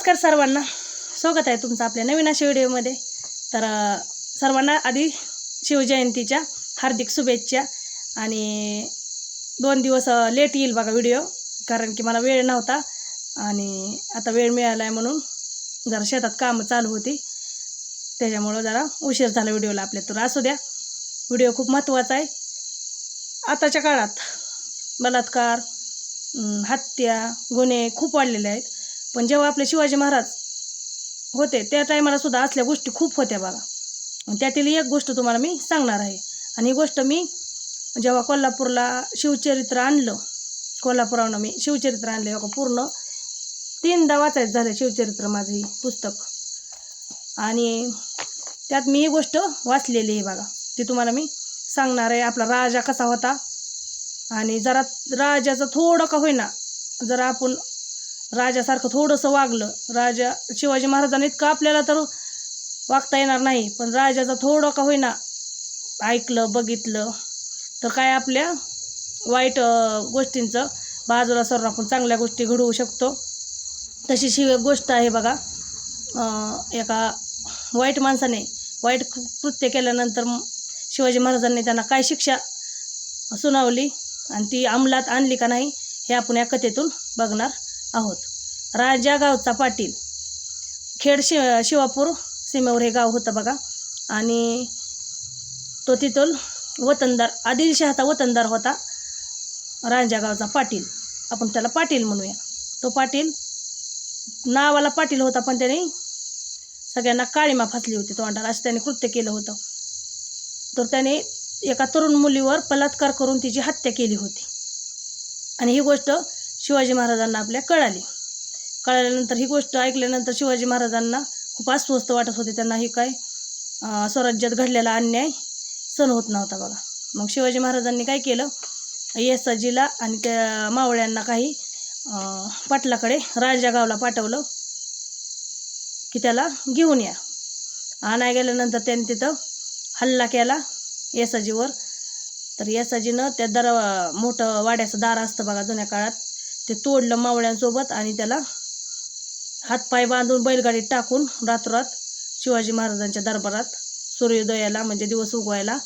नमस्कार सर्वांना. स्वागत आहे तुमचं आपल्या नवीन अशा व्हिडिओमध्ये. तर सर्वांना आधी शिवजयंतीच्या हार्दिक शुभेच्छा आणि दोन दिवस लेट येईल बघा व्हिडिओ कारण की मला वेळ नव्हता आणि आता वेळ मिळाला आहे म्हणून जरा शेतात कामं चालू होती. त्याच्यामुळं जरा उशीर झाला व्हिडिओला आपल्या तर असू द्या. व्हिडिओ खूप महत्त्वाचा आहे. आताच्या काळात बलात्कार हत्या गुन्हे खूप वाढलेले आहेत. पण जेव्हा आपले शिवाजी महाराज होते त्या टायमाला सुद्धा असल्या गोष्टी खूप होत्या बघा. त्यातील एक गोष्ट तुम्हाला मी सांगणार आहे. आणि ही गोष्ट मी जेव्हा कोल्हापूरला शिवचरित्र आणलं कोल्हापुरावनं मी शिवचरित्र आणलं बघा पूर्ण तीनदा वाचायचं झालं शिवचरित्र माझं ही पुस्तक. आणि त्यात मी ही गोष्ट वाचलेली आहे बघा. ती तुम्हाला मी सांगणार आहे. आपला राजा कसा होता? आणि जरा राजाचं थोडं का होईना जरा आपण राजासारखं थोडंसं वागलं. राजा शिवाजी महाराजांनी इतकं आपल्याला तर वागता येणार नाही पण राजाचं थोडं का होईना ऐकलं बघितलं तर काय आपल्या वाईट गोष्टींचं बाजूला सरून आपण चांगल्या गोष्टी घडवू शकतो. तशी शिव गोष्ट आहे बघा एका वाईट माणसाने वाईट कृत्य केल्यानंतर शिवाजी महाराजांनी त्यांना काय शिक्षा सुनावली आणि ती अंमलात आणली का नाही हे आपण या कथेतून बघणार. आहोत. राजा गावचा पाटील. खेड शि शिवापूर सीमेवर हे गाव होतं बघा. आणि तो तिथून वतनदार आदिलशहाचा वतनदार होता. राजा गावचा पाटील. आपण त्याला पाटील म्हणूया. तो पाटील नावाला पाटील होता पण त्याने सगळ्यांना काळीमा फासली होती तोंडाला. असं त्याने कृत्य केलं होतं. तर त्याने एका तरुण मुलीवर बलात्कार करून तिची हत्या केली होती. आणि ही गोष्ट शिवाजी महाराजांना आपल्या कळाली. कळाल्यानंतर ही गोष्ट ऐकल्यानंतर शिवाजी महाराजांना खूप अस्वस्थ वाटत होते. त्यांना ही काय स्वराज्यात घडलेला अन्याय सण होत नव्हता बघा. मग शिवाजी महाराजांनी काय केलं येसाजीला आणि त्या मावळ्यांना काही पाटलाकडे राजागावला पाठवलं की त्याला घेऊन या. आणाय गेल्यानंतर त्यांनी तिथं हल्ला केला येसाजीवर. तर येसाजीनं त्या दर मोठं वाड्याचं दार असतं बघा जुन्या काळात ते तोडलं मावळ्यांसोबत आणि त्याला हातपाय बांधून बैलगाडीत टाकून रातोरात शिवाजी महाराजांच्या दरबारात सूर्योदयाला म्हणजे दिवस उगवायला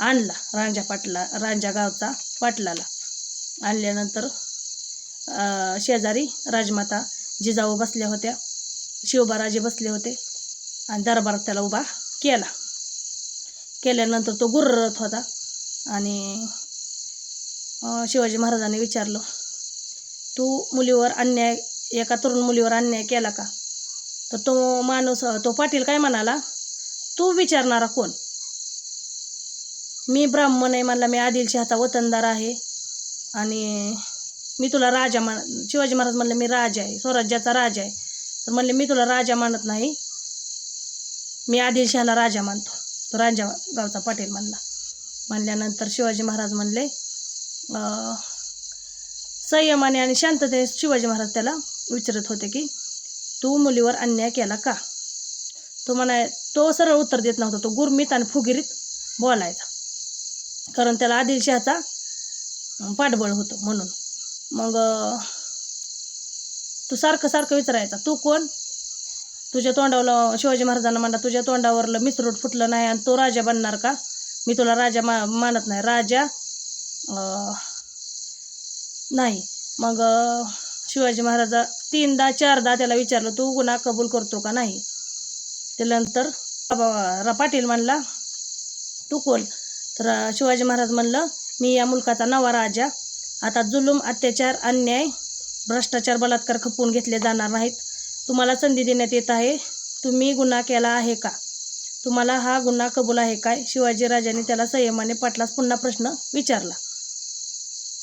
आणला रांजा पाटला रांजा गावचा पाटलाला. आणल्यानंतर शेजारी राजमाता जिजाऊ बसल्या होत्या शिवबाराजे बसले होते आणि दरबारात त्याला उभा केला. केल्यानंतर तो गुर्रत होता आणि शिवाजी महाराजांनी विचारलं तू मुलीवर अन्याय एका तरुण मुलीवर अन्याय केला का? तर तो माणूस तो पाटील काय म्हणाला? तू विचारणारा कोण? मी ब्राह्मण आहे म्हणला मी आदिलशहाचा वतनदार आहे. आणि मी तुला राजा मान शिवाजी महाराज म्हणलं मी राजा आहे स्वराज्याचा राजा आहे. तर म्हणले मी तुला राजा मानत नाही. मी आदिलशहाला राजा मानतो. तो राजा गावचा पाटील म्हणला. म्हणल्यानंतर शिवाजी महाराज म्हणले संयमाने आणि शांततेने शिवाजी महाराज त्याला विचारत होते की तू मुलीवर अन्याय केला का? तो म्हणाय तो सरळ उत्तर देत नव्हता. तो गुरमीत आणि फुगिरीत बोलायचा. कारण त्याला आदिलशहाचा पाठबळ होतं म्हणून. मग तू सारखं सारखं विचारायचा. तू कोण? तुझ्या तोंडावरलं शिवाजी महाराजांना म्हणला तुझ्या तोंडावरलं मिसरूट फुटलं नाही आणि तो राजा बनणार का? मी तुला राजा मा मानत नाही. राजा नाही. मग शिवाजी महाराजा तीनदा चारदा त्याला विचारलं तू गुन्हा कबूल करतो का नाही? त्यानंतर बाबा पाटील म्हणला तू कोण? तर शिवाजी महाराज म्हणलं मी या मुलकाचा नवा राजा. आता जुलूम अत्याचार अन्याय भ्रष्टाचार बलात्कार खपवून घेतले जाणार नाहीत. तुम्हाला संधी देण्यात येत आहे. तुम्ही गुन्हा केला आहे का? तुम्हाला हा गुन्हा कबूल आहे काय? शिवाजी राजाने त्याला संयमाने पाटलास पुन्हा प्रश्न विचारला.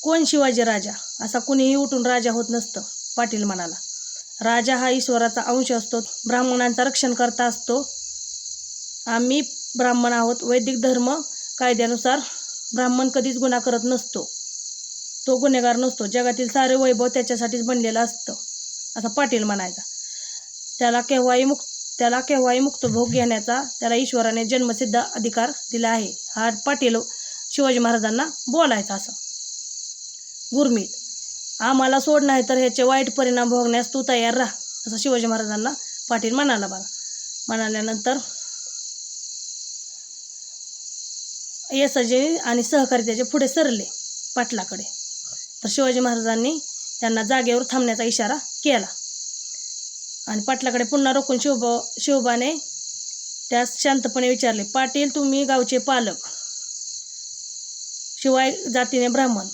कोण शिवाजी राजा? असा कुणीही उठून राजा होत नसतं पाटील म्हणाला. राजा हा ईश्वराचा अंश असतो ब्राह्मणांचा रक्षण करता असतो. आम्ही ब्राह्मण आहोत वैदिक धर्म कायद्यानुसार ब्राह्मण कधीच गुन्हा करत नसतो. तो गुन्हेगार नसतो जगातील सारे वैभव त्याच्यासाठीच बनलेलं असतं असा पाटील म्हणायचा. त्याला केव्हाही मुक्त त्याला केव्हाही मुक्त भोग घेण्याचा त्याला ईश्वराने जन्मसिद्ध अधिकार दिला आहे हा पाटील शिवाजी महाराजांना बोलायचा असं. गुरमीत. आम्हाला सोड नाही तर ह्याचे वाईट परिणाम भोगण्यास तू तयार राहा असं शिवाजी महाराजांना पाटील म्हणाला बघा म्हणाल्यानंतर येसाजी आणि सहकारी त्याचे पुढे सरले पाटलाकडे. तर शिवाजी महाराजांनी त्यांना जागेवर थांबण्याचा इशारा केला. आणि पाटलाकडे पुन्हा रोखून शिवबा शिवबाने त्यास शांतपणे विचारले पाटील तुम्ही गावचे पालक. शिवाय जातीने ब्राह्मण.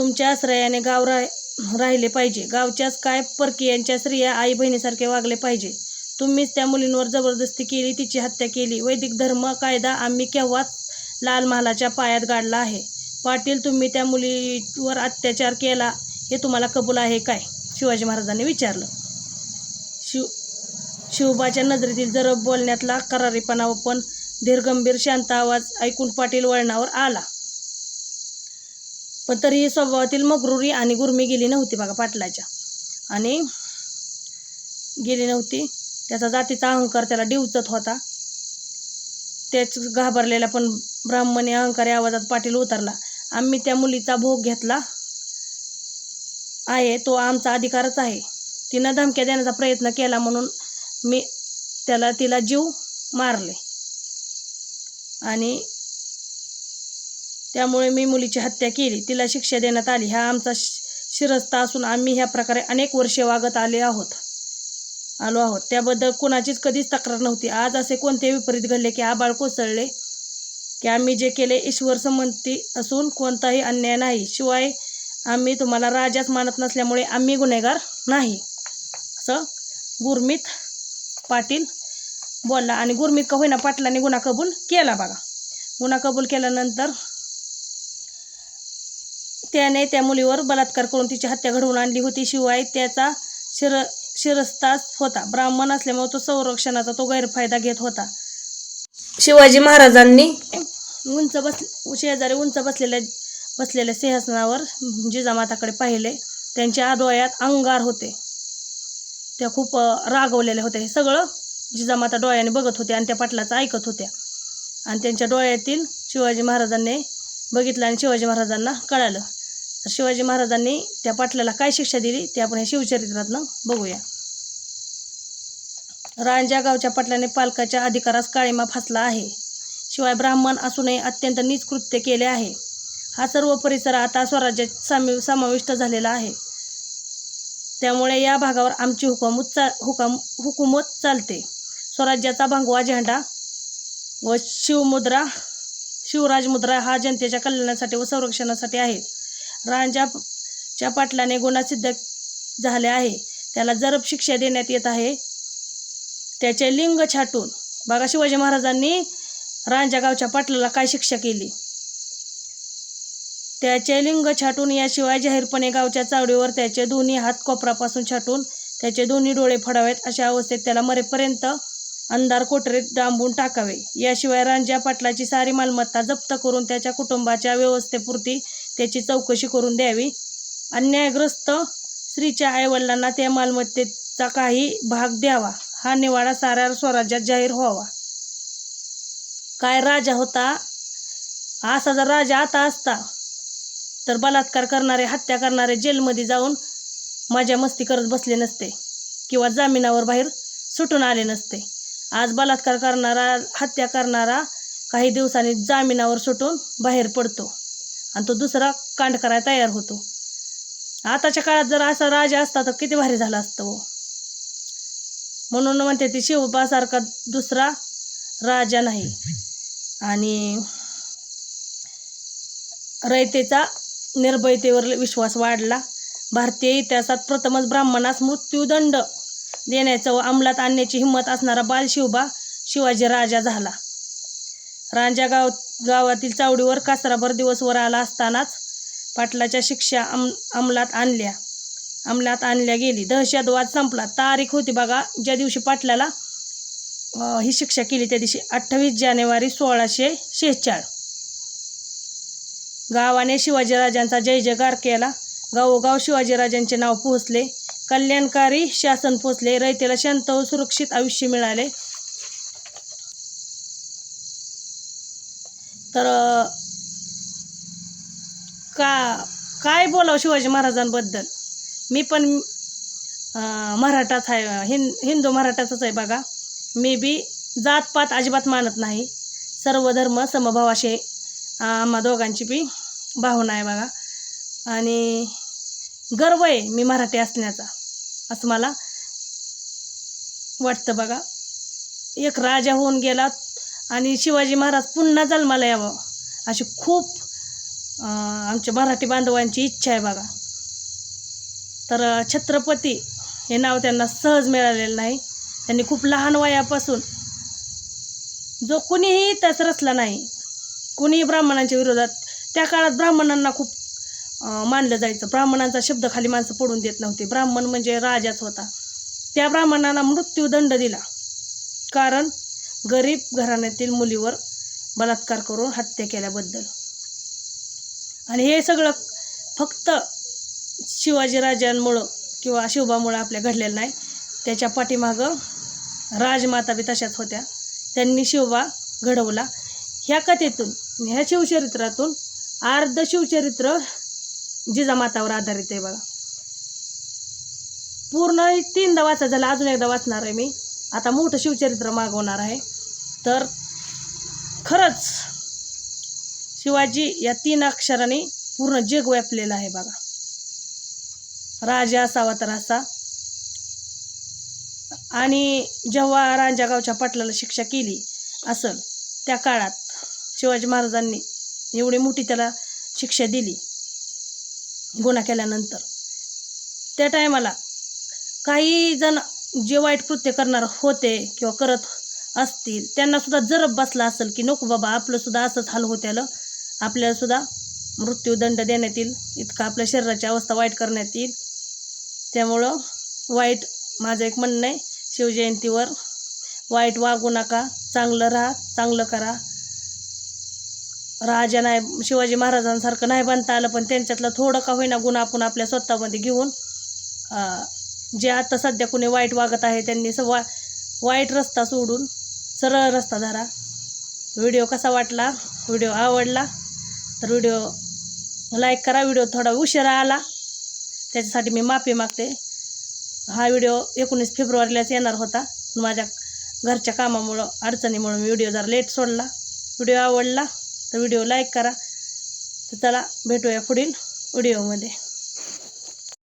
तुमच्या आश्रयाने गाव राह राहिले पाहिजे. गावच्याच काय परकीयांच्या स्त्रिया आई बहिणीसारखे वागले पाहिजे. तुम्हीच त्या मुलींवर जबरदस्ती केली तिची हत्या केली. वैदिक धर्म कायदा आम्ही केव्हाच लाल महालाच्या पायात गाडला आहे? पाटील तुम्ही त्या मुलीवर अत्याचार केला हे तुम्हाला कबूल आहे काय? शिवाजी महाराजांनी विचारलं. शिव शिवबाच्या नजरेतील जरब बोलण्यातला करारीपणा पण धीरगंभीर शांत आवाज ऐकून पाटील वळणावर आला. पण तरीही स्वभावातील मगरुरी आणि गुरमी गेली नव्हती बघा पाटलाच्या. आणि गेली नव्हती. त्याचा जातीचा अहंकार त्याला डिवचत होता. त्याच घाबरलेला पण ब्राह्मणी अहंकारी आवाजात पाटील उतरला. आम्ही त्या मुलीचा भोग घेतला आहे तो आमचा अधिकारच आहे. तिनं धमक्या देण्याचा प्रयत्न केला म्हणून मी त्याला तिला जीव मारले. आणि त्यामुळे मी मुलीची हत्या केली. तिला शिक्षा देण्यात आली. हा आमचा शि- शिरस्ता असून आम्ही ह्या प्रकारे अनेक वर्षे वागत आले आहोत. आलो आहोत. त्याबद्दल कुणाचीच कधीच तक्रार नव्हती. आज असे कोणते विपरीत घडले की आबाळ कोसळले की आम्ही जे केले ईश्वर संमती असून कोणताही अन्याय नाही. शिवाय आम्ही तुम्हाला राजाच मानत नसल्यामुळे आम्ही गुन्हेगार नाही असं गुरमीत पाटील बोलला. आणि गुरमीत का होईना पाटलाने गुन्हा कबूल केला बघा. गुन्हा कबूल केल्यानंतर त्याने त्या मुलीवर बलात्कार करून तिची हत्या घडवून आणली होती. शिवाय त्याचा शिर शिरस्ताच होता. ब्राह्मण असल्यामुळे तो संरक्षणाचा तो गैरफायदा घेत होता. शिवाजी महाराजांनी उंच बस शेजारी उंच बसलेल्या बसलेल्या सिंहासनावर जिजामाताकडे पाहिले. त्यांच्या डोळ्यात अंगार होते. त्या खूप रागवलेल्या होत्या. हे सगळं जिजामाता डोळ्याने बघत होत्या आणि त्या पाटलाचं ऐकत होत्या. आणि त्यांच्या डोळ्यातील शिवाजी महाराजांनी बघितलं आणि शिवाजी महाराजांना कळालं. तर शिवाजी महाराजांनी त्या पाटलाला काय शिक्षा दिली ते आपण या शिवचरित्रातनं बघूया. रांजा गावच्या पाटलाने पालकाच्या अधिकारास काळीमा फासला आहे. शिवाय ब्राह्मण असूनही अत्यंत नीच कृत्य केले आहे. हा सर्व परिसर आता स्वराज्यात सामी समाविष्ट झालेला आहे. त्यामुळे या भागावर आमची हुकूमत चा हुकम हुकूमत चालते. स्वराज्याचा भांगवा झेंडा व शिवमुद्रा शिवराजमुद्रा हा जनतेच्या कल्याणासाठी व संरक्षणासाठी रांजाच्या पाटलाने गुन्हा सिद्ध झाले आहे. त्याला जरब शिक्षा देण्यात येत आहे. त्याचे लिंग छाटून बघा शिवाजी महाराजांनी रांजा गावच्या पाटलाला काय शिक्षा केली? त्याचे लिंग छाटून याशिवाय जाहीरपणे गावच्या चावडीवर त्याचे दोन्ही हात कोपरापासून छाटून त्याचे दोन्ही डोळे फडावेत अशा अवस्थेत त्याला मरेपर्यंत अंधार कोठरीत डांबून टाकावे. याशिवाय रांजा पाटलाची सारी मालमत्ता जप्त करून त्याच्या कुटुंबाच्या व्यवस्थेपुरती त्याची चौकशी करून द्यावी. अन्यायग्रस्त स्त्रीच्या आईवडिलांना त्या मालमत्तेचा काही भाग द्यावा. हा निवाडा साऱ्या स्वराज्यात जाहीर व्हावा. काय राजा होता? असा जर राजा आता असता तर बलात्कार करणारे हत्या करणारे जेलमध्ये जाऊन माझ्या मस्ती करत बसले नसते किंवा जामिनावर बाहेर सुटून आले नसते. आज बलात्कार करणारा हत्या करणारा काही दिवसांनी जामिनावर सुटून बाहेर पडतो आणि तो दुसरा कांड करायला तयार होतो. आताच्या काळात जर असा राजा असता तर किती भारी झाला असतं हो. म्हणून म्हणते ती शिवबासारखा दुसरा राजा नाही. आणि रयतेचा निर्भयतेवर विश्वास वाढला. भारतीय इतिहासात प्रथमच ब्राह्मणास मृत्यूदंड देण्याचं व अंमलात आणण्याची हिंमत असणारा बालशिवबा शिवाजी राजा झाला. रांजा गाव गावातील चावडीवर कासराभर दिवस वर आला असतानाच पाटलाच्या शिक्षा अम अंमलात आणल्या. अंमलात आणल्या गेली. दहशतवाद संपला. तारीख होती बघा ज्या दिवशी पाटलाला ही शिक्षा केली त्या दिवशी अठ्ठावीस जानेवारी सोळाशे शेहेचाळ. गावाने शिवाजीराजांचा जय जयकार केला. गावोगाव शिवाजीराजांचे नाव पोहोचले. कल्याणकारी शासन पोचले. रयतेला शांत व सुरक्षित आयुष्य मिळाले. तर का काय बोलावं शिवाजी महाराजांबद्दल? मी पण मराठाच आहे. हिं हिंदू मराठाचाच आहे बघा. मी बी जातपात अजिबात मानत नाही. सर्व धर्म समभावाशी आम्हा दोघांची बी भावना आहे बघा. आणि गर्व आहे मी मराठी असण्याचा. असं मला वाटतं बघा. एक राजा होऊन गेला आणि शिवाजी महाराज पुन्हा जन्माला यावं. अशी खूप आमच्या मराठी बांधवांची इच्छा आहे बघा. तर छत्रपती हे नाव त्यांना सहज मिळालेलं नाही. त्यांनी खूप लहान वयापासून जो कुणीही त्यास रचला नाही कुणीही ब्राह्मणांच्या विरोधात त्या काळात ब्राह्मणांना खूप मानलं जायचं. ब्राह्मणांचा शब्द खाली माणसं पडून देत नव्हते. ब्राह्मण म्हणजे राजाच होता. त्या ब्राह्मणाला मृत्यूदंड दिला. कारण गरीब घराण्यातील मुलीवर बलात्कार करून हत्या केल्याबद्दल. आणि हे सगळं फक्त शिवाजीराजांमुळं किंवा शिवबामुळं आपल्या घडलेलं नाही. त्याच्या पाठीमागं राजमाता बी तशाच होत्या. त्यांनी शिवबा घडवला. ह्या कथेतून ह्या शिवचरित्रातून अर्ध शिवचरित्र जिजामातावर आधारित आहे बघा. पूर्ण तीनदा वाचा झाला अजून एकदा वाचणार आहे मी. आता मोठं शिवचरित्र मागवणार आहे. तर खरंच शिवाजी या तीन अक्षराने पूर्ण जग व्यापलेलं आहे बघा. राजा असावा तर असा. आणि जेव्हा रांजागावच्या पाटलाला शिक्षा केली असल त्या काळात शिवाजी महाराजांनी एवढी मोठी त्याला शिक्षा दिली. गुन्हा केल्यानंतर. त्या टायमाला काही जण जे वाईट कृत्य करणार होते किंवा करत असतील त्यांनासुद्धा जरब बसला असेल की नको बाबा आपलंसुद्धा असंच हाल होत्यालं आपल्यालासुद्धा मृत्यूदंड देण्यात येईल. इतका आपल्या शरीराची अवस्था वाईट करण्यात येईल. त्यामुळं वाईट माझं एक म्हणणं आहे शिवजयंतीवर वाईट वागू नका चांगलं राहा चांगलं करा. राजा नाही शिवाजी महाराजांसारखं नाही बनता आलं पण त्यांच्यातलं थोडं का होईना गुण आपण आपल्या स्वतःमध्ये घेऊन जे आता सध्या कुणी वाईट वागत आहे त्यांनी स वा वाईट रस्ता सोडून सरळ रस्ता धरा. व्हिडिओ कसा वाटला? व्हिडिओ आवडला? तर व्हिडिओ लाईक करा व्हिडिओ थोडा उशिरा आला. त्याच्यासाठी मी माफी मागते. हा व्हिडिओ एकोणीस फेब्रुवारीलाच येणार होता. पण माझ्या घरच्या कामामुळं अडचणीमुळं मी व्हिडिओ जरा लेट सोडला. व्हिडिओ आवडला? तर व्हिडिओ लाईक करा. तर चला भेटूया पुढील व्हिडिओमध्ये.